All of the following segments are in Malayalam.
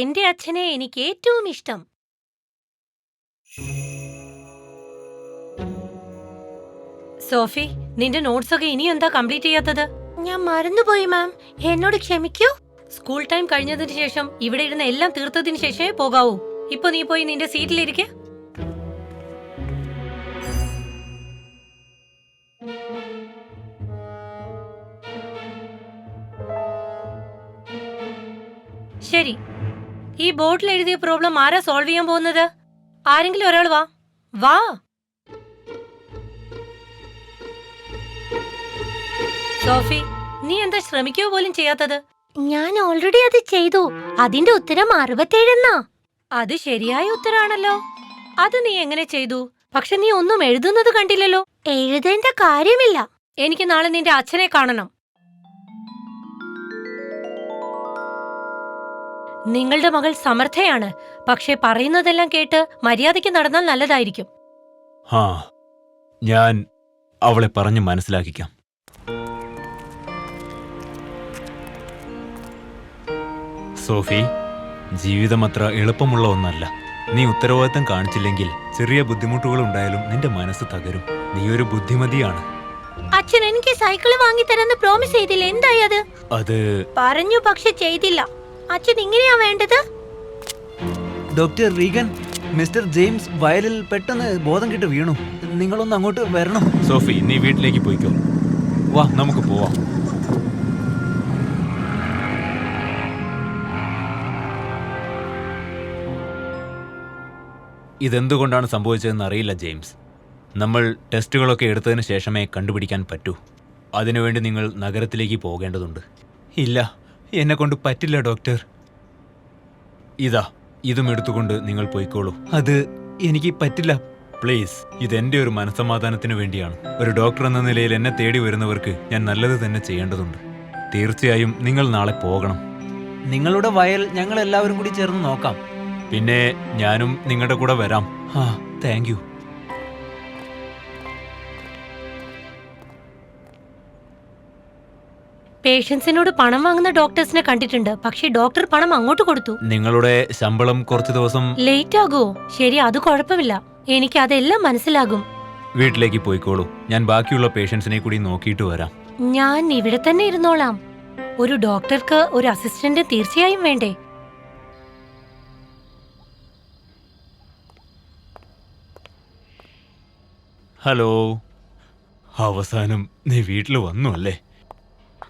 എന്റെ അച്ഛനെ എനിക്ക് ഏറ്റവും ഇഷ്ടം. സോഫി നിന്റെ നോട്ട്സ് ഒക്കെ ഇനി എന്താ കംപ്ലീറ്റ് ചെയ്യാത്തത്? ഞാൻ മറന്നുപോയി മാം എന്നോട് ക്ഷമിക്കൂ. സ്കൂൾ ടൈം കഴിഞ്ഞതിന് ശേഷം ഇവിടെ ഇരുന്ന് എല്ലാം തീർത്തതിന് ശേഷമേ പോകാവൂ. ഇപ്പൊ നീ പോയി നിന്റെ സീറ്റിലിരിക്ക ശരി. ഈ ബോർഡിൽ എഴുതിയ പ്രോബ്ലം ആരാ സോൾവ് ചെയ്യാൻ പോകുന്നത്? ആരെങ്കിലും ഒരാൾ വാ. വാ. സോഫി നീ എന്താ ശ്രമിക്കുക പോലും ചെയ്യാത്തത്? ഞാൻ ഓൾറെഡി അത് ചെയ്തു. അതിന്റെ ഉത്തരം അറുപത്തേഴെന്നാ അത് ശരിയായ ഉത്തരാണല്ലോ. അത് നീ എങ്ങനെ ചെയ്തു? പക്ഷെ നീ ഒന്നും എഴുതുന്നത് കണ്ടില്ലല്ലോ. എഴുതേണ്ട കാര്യമില്ല. എനിക്ക് നാളെ നിന്റെ അച്ഛനെ കാണണം. നിങ്ങളുടെ മകൾ സമർത്ഥയാണ്. പക്ഷേ പറയുന്നതെല്ലാം കേട്ട് മര്യാദയ്ക്ക് നടന്നാൽ നല്ലതായിരിക്കും. ആ ഞാൻ അവളെ പറഞ്ഞു മനസ്സിലാക്കിക്കാം. സോഫി ജീവിതം അത്ര എളുപ്പമുള്ള ഒന്നല്ല. നീ ഉത്തരവാദിത്തം കാണിച്ചില്ലെങ്കിൽ ചെറിയ ബുദ്ധിമുട്ടുകൾ ഉണ്ടായാലും നിന്റെ മനസ്സ് തകരും. നീ ഒരു ബുദ്ധിമതിയാണ്. അച്ഛൻ എനിക്ക് സൈക്കിൾ വാങ്ങി തരാന്ന് പ്രോമിസ് ചെയ്തില്ല? എന്തായി അത്? അത് പറഞ്ഞു പക്ഷെ ചെയ്തില്ല. അച്ഛൻ ഇങ്ങനെയാ വേണ്ടത്? ഡോക്ടർ റീഗൻ മിസ്റ്റർ ജെയിംസ് വയലിൽ പെട്ടെന്ന് ബോധം കിട്ട് വീണു. നിങ്ങളൊന്ന് അങ്ങോട്ട് വരണം. സോഫി നീ വീട്ടിലേക്ക് പോയിക്കോ. വാ നമുക്ക് പോവാം. ഇതെന്തുകൊണ്ടാണ് സംഭവിച്ചതെന്ന് അറിയില്ല ജെയിംസ്. നമ്മൾ ടെസ്റ്റുകളൊക്കെ എടുത്തതിന് ശേഷമേ കണ്ടുപിടിക്കാൻ പറ്റൂ. അതിനുവേണ്ടി നിങ്ങൾ നഗരത്തിലേക്ക് പോകേണ്ടതുണ്ട്. ഇല്ല എന്നെ കൊണ്ട് പറ്റില്ല ഡോക്ടർ. ഇതാ ഇതും എടുത്തുകൊണ്ട് നിങ്ങൾ പോയിക്കോളൂ. അത് എനിക്ക് പറ്റില്ല. പ്ലീസ് ഇത് എന്റെ ഒരു മനസമാധാനത്തിന് വേണ്ടിയാണ്. ഒരു ഡോക്ടർ എന്ന നിലയിൽ എന്നെ തേടി വരുന്നവർക്ക് ഞാൻ നല്ലത് തന്നെ ചെയ്യേണ്ടതുണ്ട്. തീർച്ചയായും നിങ്ങൾ നാളെ പോകണം. നിങ്ങളുടെ വയൽ ഞങ്ങൾ എല്ലാവരും കൂടി ചേർന്ന് നോക്കാം. പിന്നെ ഞാനും നിങ്ങളുടെ കൂടെ വരാം. ആ താങ്ക് പേഷ്യൻസിനോട് പണം വാങ്ങുന്ന ഡോക്ടേഴ്സിനെ കണ്ടിട്ടുണ്ട്. പക്ഷേ ഡോക്ടർ പണം അങ്ങോട്ട് കൊടുത്തു. നിങ്ങളുടെ ശമ്പളം കുറച്ച് ദിവസം ലേറ്റ് ആകുമോ ശരി അത് കുഴപ്പമില്ല. എനിക്ക് അതെല്ലാം മനസ്സിലാകും. വീട്ടിലേക്ക് പോയിക്കോളൂ. ഞാൻ ബാക്കിയുള്ള പേഷ്യൻസിനെ കൂടി നോക്കിയിട്ട് വരാം. ഞാൻ ഇവിടെ തന്നെ ഇരുന്നോളാം. ഒരു ഡോക്ടർക്ക് ഒരു അസിസ്റ്റന്റ് തീർച്ചയായും വേണ്ടേ? ഹലോ. അവസാനം നീ വീട്ടിൽ വന്നു അല്ലേ?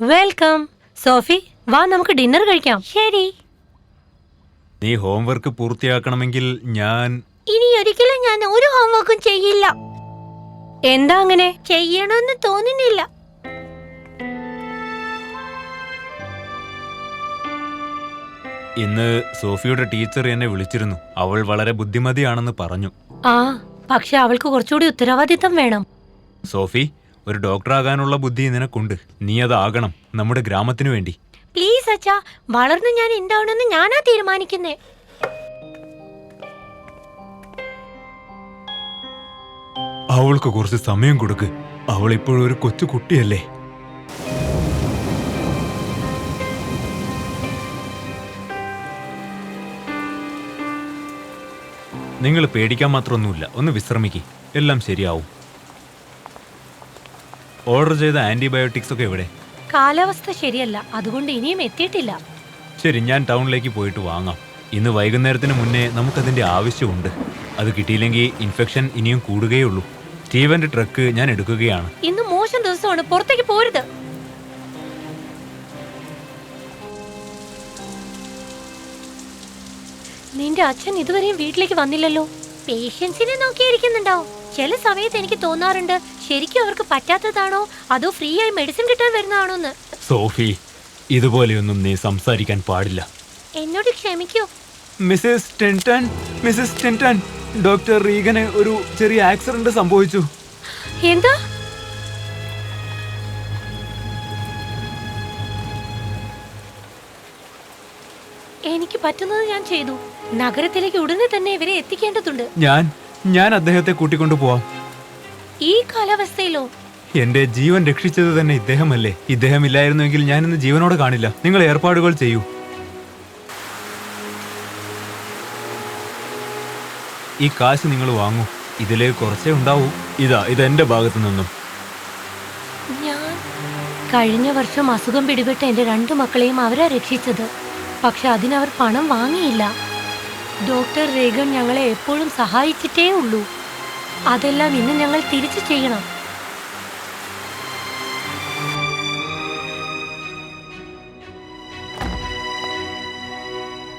വെൽക്കം. സോഫി വാ നമുക്ക് ഡിന്നർ കഴിക്കാം. ശരി. നീ ഹോംവർക്ക് പൂർത്തിയാക്കണമെങ്കിൽ ഞാൻ ഇനി ഒരിക്കലും ഞാൻ ഒരു ഹോംവർക്കും ചെയ്യില്ല. എന്താ അങ്ങനെ? ചെയ്യണമെന്ന് തോന്നുന്നില്ല. ഇന്ന് സോഫിയുടെ ടീച്ചർ എന്നെ വിളിച്ചിരുന്നു. അവൾ വളരെ ബുദ്ധിമതിയാണെന്ന് പറഞ്ഞു. ആ പക്ഷെ അവൾക്ക് കുറച്ചുകൂടി ഉത്തരവാദിത്തം വേണം. സോഫി ഒരു ഡോക്ടറാകാനുള്ള ബുദ്ധി നിനക്കുണ്ട്. നീ അതാകണം നമ്മുടെ ഗ്രാമത്തിനു വേണ്ടി. പ്ലീസ് അച്ഛാ വളർന്ന് ഞാൻ എന്താവണമെന്ന് ഞാനാ തീരുമാനിക്കുന്നേ. അവൾക്ക് കുറച്ച് സമയം കൊടുക്ക്. അവൾ ഇപ്പോഴും ഒരു കൊച്ചു കുട്ടിയല്ലേ. നിങ്ങൾ പേടിക്കാൻ മാത്രമൊന്നുമില്ല. ഒന്ന് വിശ്രമിക്കുക എല്ലാം ശരിയാവും. ഓർഡർ ചെയ്ത ആന്റിബയോട്ടിക്സ് ഒക്കെ എവിടെ? കാലാവസ്ഥ ശരിയല്ല. അതുകൊണ്ട് ഇനിയും എത്തിയിട്ടില്ല. ശരി ഞാൻ ടൗണിലേക്ക് പോയിട്ട് വാങ്ങാം. ഇന്ന് വൈകുന്നേരത്തിന് മുന്നേ നമുക്കതിന്റെ ആവശ്യമുണ്ട്. അത് കിട്ടിയില്ലെങ്കിൽ ഇൻഫെക്ഷൻ ഇനിയും കൂടുകയുള്ളൂ. സ്റ്റീവന്റെ ട്രക്ക് ഞാൻ എടുക്കുകയാണ്. ഇന്ന് മോശം ദിവസമാണ്. പുറത്തേക്ക് പോരുത്. നിന്റെ അച്ഛൻ ഇതുവരെയും വീട്ടിലേക്ക് വന്നില്ലല്ലോ. പേഷ്യൻസിനെ നോക്കിയിരിക്കുന്നുണ്ടാവും ചില സമയത്ത് എനിക്ക് തോന്നാറുണ്ട് ശരിക്കും അവർക്ക് പറ്റാത്തതാണോ? അതോ ഫ്രീ ആയി മെഡിസിൻ കിട്ടാൻ വരുന്നതാണോ എന്ന് സോഫി ഇതുപോലെയൊന്നും നീ സംസാരിക്കാൻ പാടില്ല. എന്നോട് ക്ഷമിക്കൂ. Mrs Tenton Mrs Tenton doctor Reagan ഒരു ചെറിയ ആക്സിഡന്റ് സംഭവിച്ചു. എന്താ? എനിക്ക് പറ്റുന്നത് ഞാൻ ചെയ്തു. നഗരത്തിലേക്ക് ഉടനെ തന്നെ ഇവരെ എത്തിക്കേണ്ടതുണ്ട്. ഞാൻ ഞാൻ അദ്ദേഹത്തെ കൂട്ടിക്കൊണ്ടു പോവാം. ഈ കാലാവസ്ഥയിലോ? എന്റെ ജീവൻ രക്ഷിച്ചത് തന്നെ ഇദ്ദേഹമല്ലേ? ഇദ്ദേഹം ഇല്ലായിരുന്നുവെങ്കിൽ ഞാൻ ഇന്ന് ജീവനോട് കാണില്ല. നിങ്ങൾ ഏർപ്പാടുകൾ ചെയ്യൂ. ഈ കാശ് നിങ്ങൾ വാങ്ങൂ. ഇതിലെ കുറച്ചേ ഉണ്ടാവൂ. ഇതാ ഇത് എന്റെ ഭാഗത്തു നിന്നും. ഞാൻ കഴിഞ്ഞ വർഷം അസുഖം പിടിപെട്ട എന്റെ രണ്ടു മക്കളെയും അവരാ രക്ഷിച്ചത്. പക്ഷെ അതിനവർ പണം വാങ്ങിയില്ല. ഡോക്ടർ രേഖൻ ഞങ്ങളെ എപ്പോഴും സഹായിച്ചിട്ടേ ഉള്ളൂ. അതെല്ലാം ഇന്ന് ഞങ്ങൾ തിരിച്ചു ചെയ്യണം.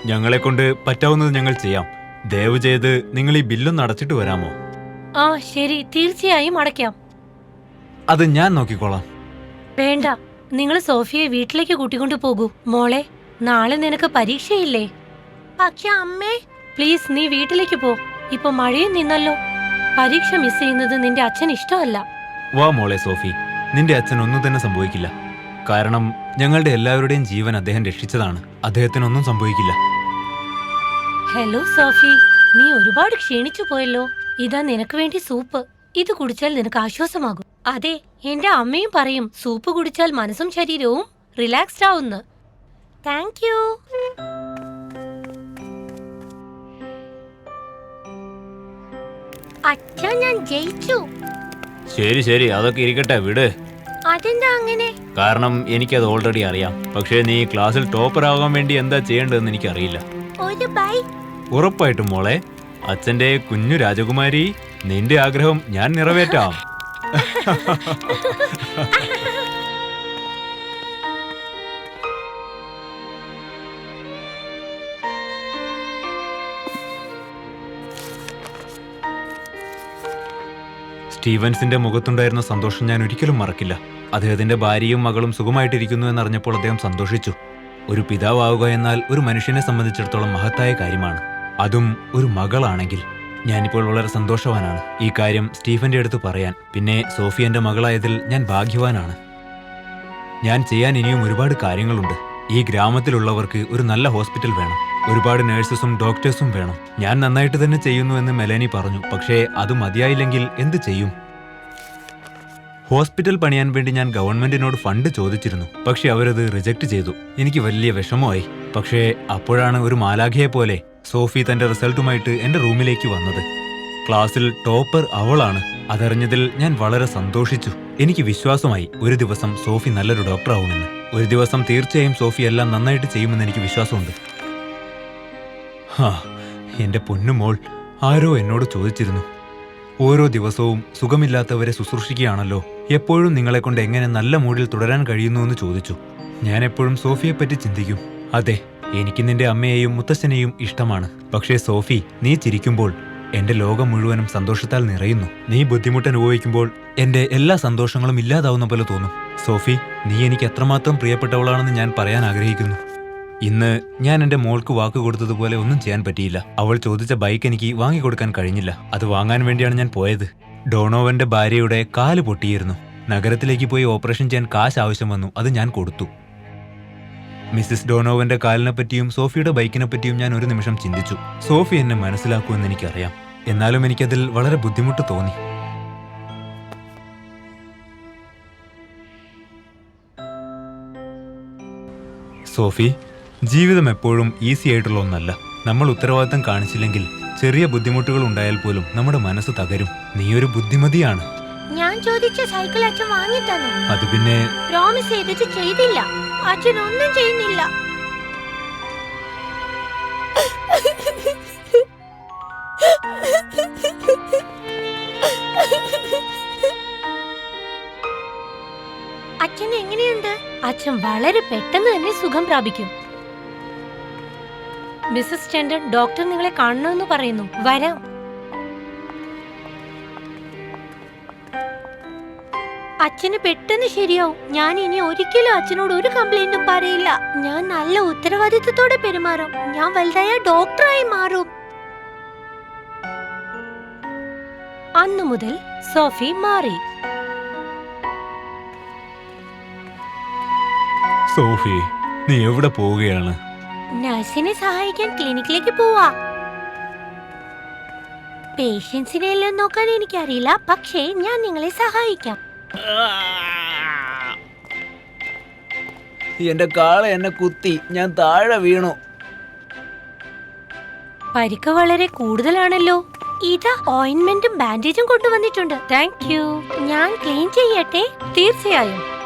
ഞങ്ങളെ കൊണ്ട് പറ്റാവുന്നത് ഞങ്ങൾ ചെയ്യാം. ദയവ് ചെയ്ത് നിങ്ങൾ ഈ ബില്ലൊന്ന് അടച്ചിട്ട് വരാമോ? ആ ശരി. തീർച്ചയായും അടയ്ക്കാം. അത് ഞാൻ നോക്കിക്കോളാം. വേണ്ട. നിങ്ങൾ സോഫിയെ വീട്ടിലേക്ക് കൂട്ടിക്കൊണ്ടു പോകൂ. മോളെ നാളെ നിനക്ക് പരീക്ഷയില്ലേ? പക്ഷെ അമ്മേ പ്ലീസ് നീ വീട്ടിലേക്ക് പോ. ഇപ്പൊ മഴയും നിന്നല്ലോ. പരീക്ഷ മിസ് ചെയ്യുന്നത് നിന്റെ അച്ഛൻ ഇഷ്ടമല്ല. വാ മോളെ സോഫി. നിന്റെ അച്ഛൻ ഒന്നും തന്നെ സംഭവിക്കില്ല. കാരണം ഞങ്ങളുടെ എല്ലാവരുടെയും ജീവൻ അദ്ദേഹം രക്ഷിച്ചതാണ്. അദ്ദേഹത്തിനൊന്നും സംഭവിക്കില്ല. Hello Sophie. നീ ഒരുപാട് ക്ഷീണിച്ചു പോയല്ലോ. ഇതാ നിനക്ക് വേണ്ടി സൂപ്പ്. ഇത് കുടിച്ചാൽ നിനക്ക് ആശ്വാസമാകും. അതെ എന്റെ അമ്മയും പറയും സൂപ്പ് കുടിച്ചാൽ മനസ്സും ശരീരവും റിലാക്സ്ഡ് ആവുന്നു. താങ്ക് യു അച്ഛ ഞാൻ ജയിച്ചു. ശരി ശരി. അതൊക്കെ ഇരിക്കട്ടെ വിട്. അതെന്താ അങ്ങനെ? കാരണം എനിക്കത് ഓൾറെഡി അറിയാം. പക്ഷേ നീ ക്ലാസ്സിൽ ടോപ്പർ ആകാൻ വേണ്ടി എന്താ ചെയ്യേണ്ടതെന്ന് എനിക്കറിയില്ല. ഒരു ബൈ. ഉറപ്പായിട്ടും മോളെ അച്ഛന്റെ കുഞ്ഞു രാജകുമാരി നിന്റെ ആഗ്രഹം ഞാൻ നിറവേറ്റാം. സ്റ്റീവൻസിന്റെ മുഖത്തുണ്ടായിരുന്ന സന്തോഷം ഞാൻ ഒരിക്കലും മറക്കില്ല. അദ്ദേഹത്തിന്റെ ഭാര്യയും മകളും സുഖമായിട്ടിരിക്കുന്നു എന്നറിഞ്ഞപ്പോൾ അദ്ദേഹം സന്തോഷിച്ചു. ഒരു പിതാവാവുക എന്നാൽ ഒരു മനുഷ്യനെ സംബന്ധിച്ചിടത്തോളം മഹത്തായ കാര്യമാണ്. അതും ഒരു മകളാണെങ്കിൽ. ഞാനിപ്പോൾ വളരെ സന്തോഷവാനാണ്. ഈ കാര്യം സ്റ്റീഫന്റെ അടുത്ത് പറയാൻ പിന്നെ സോഫി എന്റെ മകളായതിൽ ഞാൻ ഭാഗ്യവാനാണ്. ഞാൻ ചെയ്യാൻ ഇനിയും ഒരുപാട് കാര്യങ്ങളുണ്ട്. ഈ ഗ്രാമത്തിലുള്ളവർക്ക് ഒരു നല്ല ഹോസ്പിറ്റൽ വേണം. ഒരുപാട് നഴ്സസും ഡോക്ടേഴ്സും വേണം. ഞാൻ നന്നായിട്ട് തന്നെ ചെയ്യുന്നു എന്ന് മെലാനി പറഞ്ഞു. പക്ഷേ അത് മതിയായില്ലെങ്കിൽ എന്ത് ചെയ്യും? ഹോസ്പിറ്റൽ പണിയാൻ വേണ്ടി ഞാൻ ഗവൺമെന്റിനോട് ഫണ്ട് ചോദിച്ചിരുന്നു. പക്ഷെ അവരത് റിജക്ട് ചെയ്തു. എനിക്ക് വലിയ വിഷമമായി. പക്ഷേ അപ്പോഴാണ് ഒരു മാലാഖയെ പോലെ സോഫി തന്റെ റിസൾട്ടുമായിട്ട് എന്റെ റൂമിലേക്ക് വന്നത്. ക്ലാസ്സിൽ ടോപ്പർ അവളാണ്. അതറിഞ്ഞതിൽ ഞാൻ വളരെ സന്തോഷിച്ചു. എനിക്ക് വിശ്വാസമായി ഒരു ദിവസം സോഫി നല്ലൊരു ഡോക്ടറാവുമെന്ന്. ഒരു ദിവസം തീർച്ചയായും സോഫി എല്ലാം നന്നായിട്ട് ചെയ്യുമെന്ന് എനിക്ക് വിശ്വാസമുണ്ട്. എന്റെ പൊന്നുമോൾ ആരോ എന്നോട് ചോദിച്ചിരുന്നു. ഓരോ ദിവസവും സുഖമില്ലാത്തവരെ ശുശ്രൂഷിക്കുകയാണല്ലോ. എപ്പോഴും നിങ്ങളെ കൊണ്ട് എങ്ങനെ നല്ല മൂഡിൽ തുടരാൻ കഴിയുന്നു എന്ന് ചോദിച്ചു. ഞാൻ എപ്പോഴും സോഫിയെപ്പറ്റി ചിന്തിക്കും. അതെ എനിക്ക് നിന്റെ അമ്മയെയും മുത്തശ്ശനെയും ഇഷ്ടമാണ്. പക്ഷേ സോഫി നീ ചിരിക്കുമ്പോൾ എന്റെ ലോകം മുഴുവനും സന്തോഷത്താൽ നിറയുന്നു. നീ ബുദ്ധിമുട്ട് അനുഭവിക്കുമ്പോൾ എന്റെ എല്ലാ സന്തോഷങ്ങളും ഇല്ലാതാവുന്ന പോലെ തോന്നും. സോഫി നീ എനിക്ക് എത്രമാത്രം പ്രിയപ്പെട്ടവളാണെന്ന് ഞാൻ പറയാൻ ആഗ്രഹിക്കുന്നു. ഇന്ന് ഞാൻ എന്റെ മോൾക്ക് വാക്ക് കൊടുത്തതുപോലെ ഒന്നും ചെയ്യാൻ പറ്റിയില്ല. അവൾ ചോദിച്ച ബൈക്ക് എനിക്ക് വാങ്ങിക്കൊടുക്കാൻ കഴിഞ്ഞില്ല. അത് വാങ്ങാൻ വേണ്ടിയാണ് ഞാൻ പോയത്. ഡോണോവന്റെ ഭാര്യയുടെ കാൽ പൊട്ടിയിരുന്നു. നഗരത്തിലേക്ക് പോയി ഓപ്പറേഷൻ ചെയ്യാൻ കാശ് ആവശ്യം വന്നു. അത് ഞാൻ കൊടുത്തു. മിസ്സിസ് ഡോണോവന്റെ കാലിനെ പറ്റിയും സോഫിയുടെ ബൈക്കിനെ പറ്റിയും ഞാൻ ഒരു നിമിഷം ചിന്തിച്ചു. സോഫി എന്നെ മനസ്സിലാക്കുമെന്ന് എനിക്കറിയാം. എന്നാലും എനിക്കതിൽ വളരെ ബുദ്ധിമുട്ട് തോന്നി. സോഫി ജീവിതം എപ്പോഴും ഈസി ആയിട്ടുള്ള ഒന്നല്ല. നമ്മൾ ഉത്തരവാദിത്തം കാണിച്ചില്ലെങ്കിൽ ചെറിയ ബുദ്ധിമുട്ടുകൾ ഉണ്ടായാൽ പോലും നമ്മുടെ മനസ്സ് തകരും. നീ ഒരു ബുദ്ധിമതിയാണ്. ഞാൻ ചോദിച്ച സൈക്കിൾ അച്ഛൻ വാങ്ങി തന്നു. അത് പിന്നെ? പ്രോമിസ് ചെയ്തിട്ട് ചെയ്തില്ല. അച്ഛൻ ഒന്നും ചെയ്യുന്നില്ല. അച്ഛൻ എങ്ങനെയുണ്ട്? അച്ഛൻ വളരെ പെട്ടെന്ന് തന്നെ സുഖം പ്രാപിക്കും. മിസ്സസ് ടെൻഡൻ ഡോക്ടർ നിങ്ങളെ കാണണമെന്ന് പറയുന്നു. വരാം. അച്ഛന് പെട്ടെന്ന് ശരിയാവും. ഞാൻ ഇനി ഒരിക്കലും അച്ഛനോട് ഒരു കംപ്ലൈന്റും പറയില്ല. ഞാൻ നല്ല ഉത്തരവാദിത്വത്തോടെ പെരുമാറും. ഞാൻ വലുതായ ഡോക്ടറായി മാറും. അന്നു മുതൽ സോഫി മാറി. സോഫി നീ എവിടെ പോവുകയാണ്? നഴ്സിനെ സഹായിക്കാൻ ക്ലിനിക്കിലേക്ക് പോവാ. പേഷ്യൻസിനെ എല്ലാം നോക്കാൻ എനിക്കറിയില്ല പക്ഷേ ഞാൻ നിങ്ങളെ സഹായിക്കാം. എന്റെ കാള എന്നെ കുത്തി ഞാൻ താഴെ വീണു. പരിക്ക് വളരെ കൂടുതലാണല്ലോ. ഇതാ ഓയിന്റ്മെന്റും ബാൻഡേജും കൊണ്ടുവന്നിട്ടുണ്ട്. Thank you. ഞാൻ ക്ലീൻ ചെയ്യട്ടെ? തീർച്ചയായും.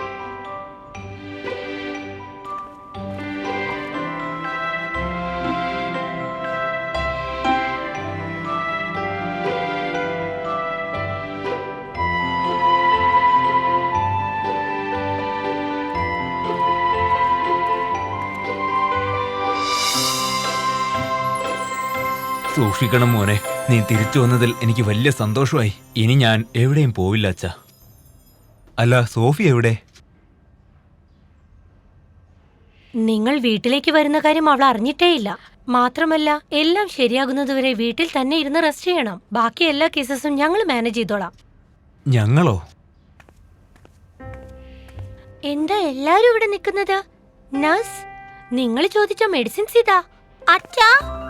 സൂക്ഷിക്കണം മോനെ. നീ തിരിച്ചു വന്നതിൽ എനിക്ക് വലിയ സന്തോഷമായി. ഇനി ഞാൻ എവിടെയും പോവില്ല അച്ഛ. അല്ല സോഫി എവിടെ? നിങ്ങൾ വീട്ടിലേക്ക് വരുന്ന കാര്യം അവൾ അറിഞ്ഞിട്ടേയില്ല. മാത്രമല്ല എല്ലാം ശരിയാകുന്നതുവരെ വീട്ടിൽ തന്നെ ഇരുന്ന് റെസ്റ്റ് ചെയ്യണം. ബാക്കി എല്ലാ കേസസും ഞങ്ങൾ മാനേജ് ചെയ്തോളാം. ഞങ്ങളോ? എന്താ എല്ലാരും ഇവിടെ നിൽക്കുന്നത്? നഴ്സ് നിങ്ങൾ ചോദിച്ച മെഡിസിൻസ് ഇതാ. അച്ഛാ!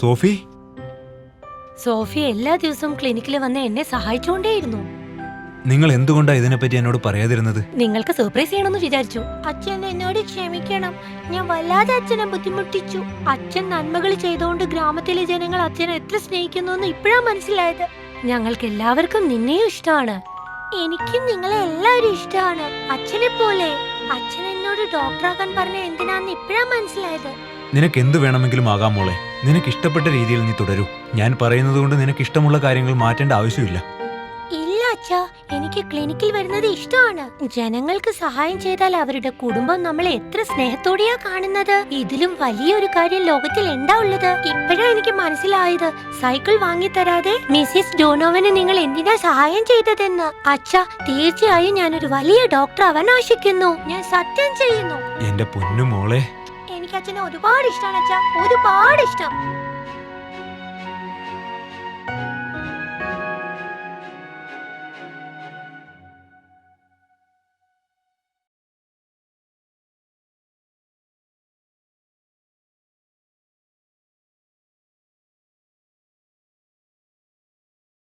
സോഫി? സോഫി എല്ലാ ദിവസവും ക്ലിനിക്കിൽ വന്ന് എന്നെ സഹായിച്ചുകൊണ്ടേയിരുന്നു നിങ്ങൾ എന്തുകൊണ്ടാ ഇതിനെപ്പറ്റി എന്നോട് പറയാതിരുന്നത്? നിങ്ങൾക്ക് സർപ്രൈസ് ചെയ്യണമെന്ന് വിചാരിച്ചു. അച്ഛൻ എന്നോട് ക്ഷമിക്കണം. ഞാൻ വല്ലാതെ അച്ഛനെ ബുദ്ധിമുട്ടിച്ചു. അച്ഛൻ നന്മകൾ ചെയ്തുകൊണ്ട് ഗ്രാമത്തിലെ ജനങ്ങൾ അച്ഛനെ എത്ര സ്നേഹിക്കുന്നു എന്ന് ഇപ്പോഴാ മനസ്സിലായത്. ഞങ്ങൾക്ക് എല്ലാവർക്കും നിന്നെയും ഇഷ്ടമാണ്. എനിക്കും നിങ്ങളെ എല്ലാവരും ഇഷ്ടമാണ്. അച്ഛനെ പോലെ. അച്ഛൻ എന്നോട് ഡോക്ടറാകാൻ പറഞ്ഞ എന്തിനാന്ന് ഇപ്പോഴാ മനസ്സിലായത്. നിനക്ക് എന്ത് വേണമെങ്കിലും ആകാം മോളെ. നിനക്ക് ഇഷ്ടപ്പെട്ട രീതിയിൽ നീ തുടരൂ. ഞാൻ പറയുന്നത് കൊണ്ട് നിനക്ക് ഇഷ്ടമുള്ള കാര്യങ്ങൾ മാറ്റേണ്ട ആവശ്യമില്ല. ഇല്ല അച്ഛാ എനിക്ക് ക്ലിനിക്കിൽ വരുന്നത് ഇഷ്ടമാണ്. ജനങ്ങൾക്ക് സഹായം ചെയ്താൽ അവരുടെ കുടുംബം നമ്മളെ എത്ര സ്നേഹത്തോടെയാ കാണുന്നത്. ഇതിലും വലിയൊരു കാര്യം ലോകത്തിൽ എന്താ ഉള്ളത്? ഇപ്പോഴാ എനിക്ക് മനസ്സിലായത്. സൈക്കിൾ വാങ്ങി തരാതെ മിസ്സിസ് ഡോനോവന് നിങ്ങൾ എന്തിനാ സഹായം ചെയ്തതെന്ന്? അച്ഛാ തീർച്ചയായും ഞാൻ ഒരു വലിയ ഡോക്ടർ ആവാൻ ആശിക്കുന്നു. ഞാൻ സത്യം ചെയ്യുന്നു. എന്റെ പൊന്നു മോളെ എനിക്ക് അച്ഛനെ ഒരുപാട് ഇഷ്ടമാണ് അച്ഛാ. ഒരുപാട് ഇഷ്ടം.